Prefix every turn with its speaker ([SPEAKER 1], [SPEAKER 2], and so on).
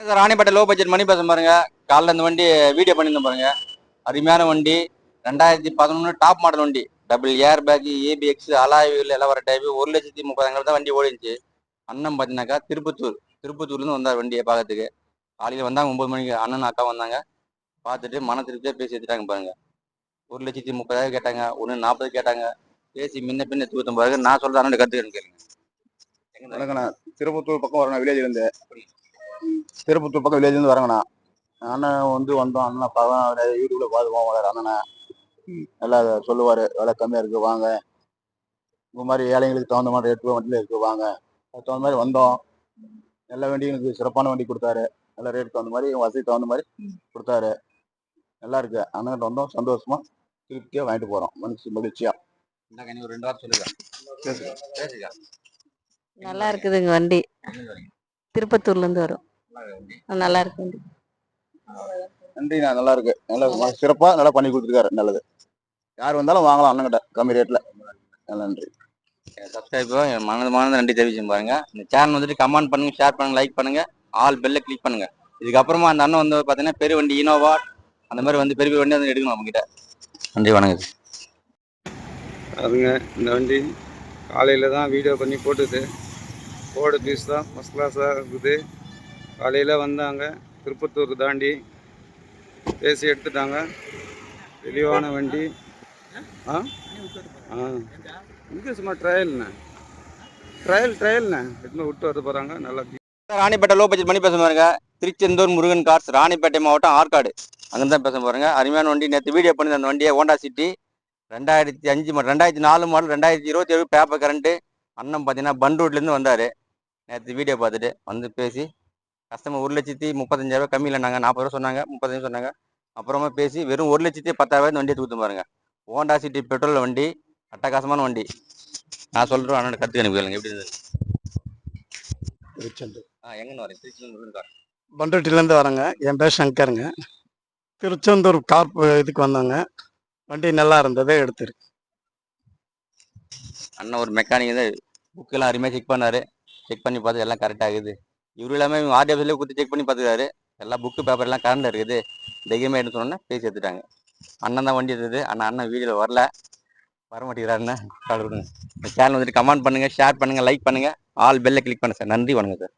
[SPEAKER 1] Sir Ranipet low budget மணி பேச பாருங்க. காலைல இந்த வண்டி வீடியோ பண்ணியிருந்தோம் பாருங்க. அருமையான வண்டி. ரெண்டாயிரத்தி பதினொன்று டாப் மாடல் வண்டி. டபுள் ஏர் பேக் ஏபிஎக்ஸ் அலாயில் எல்லாம் வர டைப் ஒரு லட்சத்தி முப்பதாயிரம் தான் வண்டி ஓடிச்சு அண்ணன் பார்த்தீங்கன்னாக்கா திருப்பத்தூர். திருப்பத்தூர்லேருந்து வந்தார் வண்டியை பார்க்கறதுக்கு. காலையில் வந்தாங்க ஒம்பது மணிக்கு அண்ணன் அக்கா வந்தாங்க. பார்த்துட்டு மன திருப்தியாக பேசி எடுத்துட்டாங்க பாருங்க. ஒரு லட்சத்தி முப்பதாயிரம் கேட்டாங்க. ஒன்று நாற்பது கேட்டாங்க. பேசி முன்ன பின்ன தூத்தம் பாருங்க நான் சொல்கிறேன் அண்ணன் கற்றுக்கணும் கேளுங்க. எங்க
[SPEAKER 2] வணக்கண்ணா திருப்பத்தூர் பக்கம் வரணும் வில்லேஜ்லேருந்து திருப்பத்தூர் பக்கம் வில்லேஜ்லேருந்து வரங்கண்ணா. அண்ணன் வந்து வந்தோம் அண்ணன் பார்க்கலாம் யூடியூப்ல பார்த்து வளர அண்ணனை நல்லா சொல்லுவாரு. விலை கம்மியா இருக்குது வாங்க. இந்த மாதிரி ஏழைங்களுக்கு தகுந்த மாதிரி ரேட்டு வண்டியில் இருக்குது வாங்க. அதுக்கு தகுந்த மாதிரி வந்தோம். நல்ல வண்டி எனக்கு சிறப்பான வண்டி கொடுத்தாரு. நல்ல ரேட் தகுந்த மாதிரி வசதி தகுந்த மாதிரி கொடுத்தாரு. நல்லா இருக்கு. அண்ணன்கிட்ட வந்தோம். சந்தோஷமா திருப்தியா வாங்கிட்டு போறோம். மனசு மகிழ்ச்சியா.
[SPEAKER 1] இந்தாங்க, நீ ஒரு ரெண்டு வாரம் சொல்லுங்க. பேசுங்க.
[SPEAKER 3] நல்லா இருக்குதுங்க வண்டி. திருப்பத்தூர்ல இருந்து வரும். நல்லா இருக்கு வண்டி
[SPEAKER 2] நன்றிண்ணா நல்லா இருக்கு நல்லா சிறப்பா நல்லா பண்ணி கொடுத்துருக்காரு நல்லது. யார் வந்தாலும் வாங்கலாம் அண்ணன்கிட்ட கம்மி ரேட்ல. நல்ல நன்றி.
[SPEAKER 1] சப்ஸ்கிரைபர் மனது மனது நன்றி தெரிவிச்சு பாருங்க. இந்த சேனல் வந்துட்டு கமெண்ட் பண்ணுங்க ஷேர் பண்ணுங்க லைக் பண்ணுங்க. ஆல் பெல்ல கிளிக் பண்ணுங்க. இதுக்கப்புறமா அந்த அண்ணன் வந்து பார்த்தீங்கன்னா பெரிய வண்டி இனோவா அந்த மாதிரி வந்து பெரிய பெரிய வண்டி வந்து எடுக்கணும் நம்ம கிட்ட நன்றி வணக்கம்.
[SPEAKER 4] அதுங்க இந்த வண்டி காலையில் தான் வீடியோ பண்ணி போட்டுது. போர்டு பீஸ் தான் ஃபஸ்ட் கிளாஸாக இருக்குது. காலையில் வந்தாங்க. திருப்பத்தூர் தாண்டி பேசி எடுத்துட்டாங்க. தெளிவான வண்டி. ஆ? ஆ. இங்கே சும்மா ட்ரையல்ண்ணே ட்ரையல் ட்ரையல்ண்ணே எடுத்துன்னு விட்டு வர போகிறாங்க நல்லா
[SPEAKER 1] ராணிப்பேட்டை லோ பட்ஜெட் பண்ணி பேச பாருங்க. திருச்செந்தூர் முருகன் கார்ஸ் ராணிப்பேட்டை மாவட்டம் ஆற்காடு. அங்கே தான் பேச போகிறாங்க அருமையான வண்டி. நேற்று வீடியோ பண்ணி அந்த வண்டியை ஹோண்டா சிட்டி ரெண்டாயிரத்தி அஞ்சு மாடல் ரெண்டாயிரத்தி நாலு மாடல் ரெண்டாயிரத்தி இருபத்தி ஏழு பேப்பர் கரண்ட்டு அண்ணன் பார்த்தீங்கன்னா பண்டூட்லேருந்து வந்தார். நேற்று வீடியோ பார்த்துட்டு வந்து பேசி கஸ்டமர் ஒரு லட்சத்தி முப்பத்தஞ்சாயிரம் கம்மி இல்லைனாங்க நாற்பது ரூபா சொன்னாங்க முப்பத்தஞ்சு சொன்னாங்க. அப்புறமா பேசி வெறும் ஒரு லட்சத்தி பத்தாயிரம் வண்டியை தூத்து பாருங்க. ஹோண்டா சிட்டி பெட்ரோல் வண்டி அட்டகாசமான வண்டி. நான் சொல்கிறேன் அண்ணன் கற்றுக்க கேளுங்க. எப்படி இருந்தது?
[SPEAKER 5] திருச்செந்தூர்.
[SPEAKER 1] ஆ எங்கன்னு வரேன் திருச்சி முருகன் கார்
[SPEAKER 5] பண்ருட்டிலேருந்து வரேங்க. என் பேர் சங்கருங்க. திருச்செந்தூர் கார் இதுக்கு வந்தாங்க. வண்டி நல்லா இருந்தது எடுத்துருக்கு
[SPEAKER 1] அண்ணன் ஒரு மெக்கானிக் வந்து புக்கெல்லாம் அருமையாக செக் பண்ணாரு. செக் பண்ணி பார்த்து எல்லாம் கரெக்டாக இருக்குது இவரு எல்லாமே இவங்க ஆர்டி ஆஃபீஸ்லேயே கொடுத்து செக் பண்ணி பார்த்துக்காரு எல்லா புக்கு பேப்பர் எல்லாம் கரண்டில் இருக்குது. தைரியமாக எடுத்து சொன்னோன்னே பேசி எடுத்துட்டாங்க. அண்ணன் தான் வண்டி எடுத்தது. ஆனால் அண்ணன் வீடியோவில் வரல. வர மாட்டேங்கிறாருன்னு கால் விடுங்க சேனல் வந்துட்டு கமெண்ட் பண்ணுங்கள் ஷேர் பண்ணுங்கள் லைக் பண்ணுங்கள் ஆல் பெல்லை கிளிக் பண்ணுங்கள் சார். நன்றி வணக்கம் சார்.